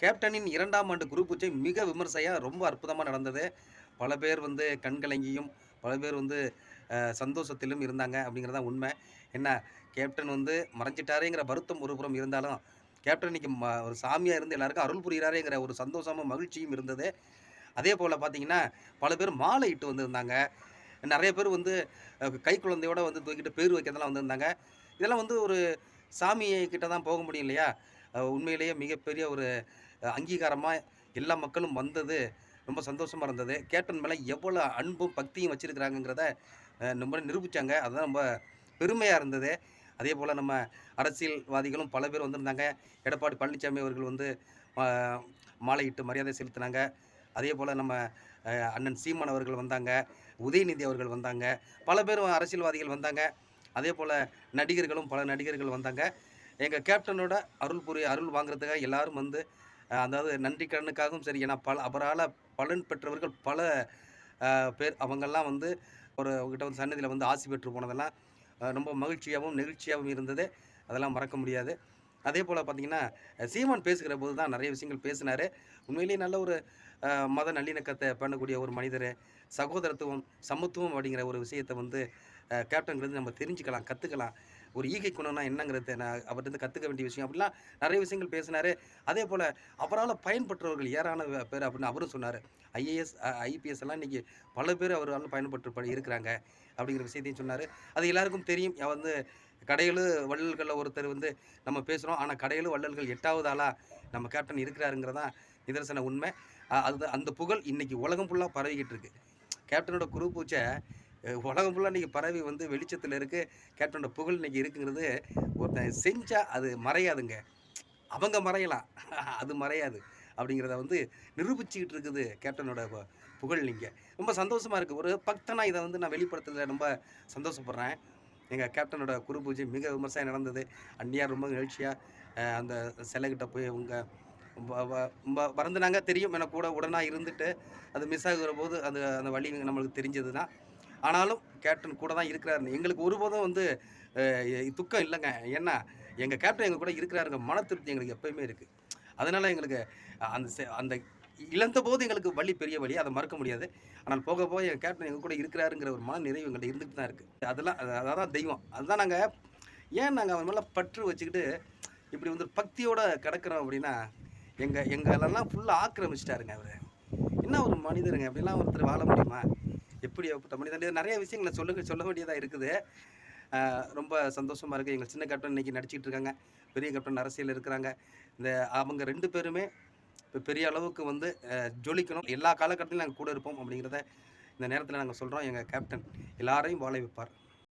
கேப்டனின் இரண்டாம் ஆண்டு குரூப் பூஜை மிக விமர்சையாக ரொம்ப அற்புதமாக நடந்தது. பல பேர் வந்து கண்கலங்கியும் பல பேர் வந்து சந்தோஷத்திலும் இருந்தாங்க அப்படிங்கிறதான் உண்மை. என்ன கேப்டன் வந்து மறைஞ்சிட்டாருங்கிற வருத்தம் ஒரு புறம் இருந்தாலும் கேப்டன் இன்னைக்கு ம ஒரு சாமியாக இருந்து எல்லாருக்கும் அருள் புரிகிறாரேங்கிற ஒரு சந்தோஷமும் மகிழ்ச்சியும் இருந்தது. அதே போல் பார்த்தீங்கன்னா பல பேர் மாலை இட்டு வந்திருந்தாங்க. நிறைய பேர் வந்து கை குழந்தையோடு வந்து தூக்கிட்டு பேர் வைக்கிறதெல்லாம் வந்திருந்தாங்க. இதெல்லாம் வந்து ஒரு சாமியை கிட்ட தான் போக முடியும் இல்லையா? உண்மையிலேயே மிகப்பெரிய ஒரு அங்கீகாரமாக எல்லா மக்களும் வந்தது. ரொம்ப சந்தோஷமாக இருந்தது. கேப்டன் மேலே எவ்வளோ அன்பும் பக்தியும் வச்சுருக்கிறாங்கிறத ரொம்ப நிரூபித்தாங்க அதுதான் ரொம்ப பெருமையாக இருந்தது. அதே போல் நம்ம அரசியல்வாதிகளும் பல பேர் வந்திருந்தாங்க. எடப்பாடி பழனிசாமி அவர்கள் வந்து மாலையிட்டு மரியாதை செலுத்தினாங்க. அதே போல் நம்ம அண்ணன் சீமான் அவர்கள் வந்தாங்க. உதயநிதி அவர்கள் வந்தாங்க. பல பேர் அரசியல்வாதிகள் வந்தாங்க. அதே போல் நடிகர்களும் பல நடிகர்கள் வந்தாங்க. எங்கள் கேப்டனோட அருள் புரிய அருள் வாங்குறதுக்காக எல்லாரும் வந்து அதாவது நன்றி கடனுக்காகவும் சரி ஏன்னா பல அவரால் பலன் பெற்றவர்கள் பல பேர் அவங்கெல்லாம் வந்து ஒரு அவங்ககிட்ட வந்து சன்னதியில் வந்து ஆசி பெற்று போனதெல்லாம் ரொம்ப மகிழ்ச்சியாகவும் நெகிழ்ச்சியாகவும் இருந்தது. அதெல்லாம் மறக்க முடியாது. அதே போல் பார்த்திங்கன்னா சீமான் பேசுகிற போது தான் நிறைய விஷயங்கள் பேசினார். உண்மையிலேயே நல்ல ஒரு மத நல்லிணக்கத்தை பண்ணக்கூடிய ஒரு மனிதர் சகோதரத்துவம் சமத்துவம் அப்படிங்கிற ஒரு விஷயத்தை வந்து கேப்டன்கிறது நம்ம தெரிஞ்சுக்கலாம் கற்றுக்கலாம் ஒரு ஈகை குணம்னா என்னங்கிறது நான் அவர்கிட்ட கற்றுக்க வேண்டிய விஷயம். அப்படிலாம் நிறைய விஷயங்கள் பேசினார். அதே போல் அவரால் பயன்பெற்றவர்கள் ஏராள பேர் அப்படின்னு அவரும் சொன்னார். ஐஏஎஸ் ஐபிஎஸ் எல்லாம் இன்றைக்கி பல பேர் அவரால் பயன்பட்டு இருக்கிறாங்க அப்படிங்கிற விஷயத்தையும் சொன்னார். அது எல்லாருக்கும் தெரியும். வந்து கடையலு வள்ளல்களில் ஒருத்தர் வந்து நம்ம பேசுகிறோம் ஆனால் கடையிலும் வள்ளல்கள் எட்டாவது ஆளாக நம்ம கேப்டன் இருக்கிறாருங்கிறதான் நிதர்சன உண்மை. அது அந்த புகழ் இன்னைக்கு உலகம் ஃபுல்லாக பரவிக்கிட்டு இருக்குது கேப்டனோட குரு பூச்சை உலகம் ஃபுல்லாக இன்றைக்கி பரவி வந்து வெளிச்சத்தில் இருக்குது கேப்டனோட புகழ் இன்றைக்கி இருக்குங்கிறது ஒருத்தன் செஞ்சால் அது மறையாதுங்க. அவங்க மறையலாம். அது மறையாது. அப்படிங்கிறத வந்து நிரூபிச்சுக்கிட்டு இருக்குது கேப்டனோட புகழ் நீங்கள் ரொம்ப சந்தோஷமாக இருக்குது ஒரு பக்தனாக இதை வந்து நான் வெளிப்படுத்துறதுல ரொம்ப சந்தோஷப்படுறேன். எங்கள் கேப்டனோட குரு பூஜை மிக விமர்சனம் நடந்தது. அந்நியார் ரொம்ப நிகழ்ச்சியாக அந்த சிலைகிட்ட போய் அவங்க வ- வருந்தினாங்க. தெரியும். எனக்கு கூட உடனாக இருந்துட்டு அது மிஸ் ஆகுற போது அந்த அந்த வழி நம்மளுக்கு தெரிஞ்சது தான் ஆனாலும் கேப்டன் கூட தான் இருக்கிறாருன்னு. எங்களுக்கு ஒருபோதும் வந்து துக்கம் இல்லைங்க. ஏன்னா எங்கள் கேப்டன் எங்கள் கூட இருக்கிறாருங்க. மன திருப்தி எங்களுக்கு எப்பயுமே இருக்குது அதனால் எங்களுக்கு அந்த அந்த இழந்த போது எங்களுக்கு வழி பெரிய வழி அதை மறக்க முடியாது. ஆனால் போக போக எங்கள் கேப்டன் எங்கள் கூட இருக்கிறாருங்கிற ஒரு மன நிறைவு எங்கள்கிட்ட இருந்துட்டு தான் இருக்குது அதெல்லாம் அது- அதான் தெய்வம். அதுதான் நாங்கள் ஏன் நாங்கள் அவன் மேலே பற்று வச்சுக்கிட்டு இப்படி வந்து பக்தியோடு கிடக்கிறோம் அப்படின்னா எங்கள் எங்களெல்லாம் ஃபுல்லாக ஆக்கிரமிச்சிட்டாருங்க அவர். என்ன ஒரு மனிதருங்க? அப்படிலாம் ஒருத்தர் வாழ முடியுமா? எப்படி தமிழ் மனிதன் நிறைய விஷயங்களை சொல்ல சொல்ல வேண்டியதாக இருக்குது. ரொம்ப சந்தோஷமாக இருக்குது எங்கள் சின்ன கேப்டன் இன்னைக்கு நடிச்சிட்டு இருக்காங்க. பெரிய கேப்டன் அரசியல் இருக்கிறாங்க. இந்த அவங்க ரெண்டு பேருமே இப்போ பெரிய அளவுக்கு வந்து ஜொலிக்கணும். எல்லா காலகட்டத்திலும் நாங்கள் கூட இருப்போம் அப்படிங்கிறத இந்த நேரத்தில் நாங்கள் சொல்கிறோம் எங்கள் கேப்டன் எல்லாரையும் வாழ வைப்பார்.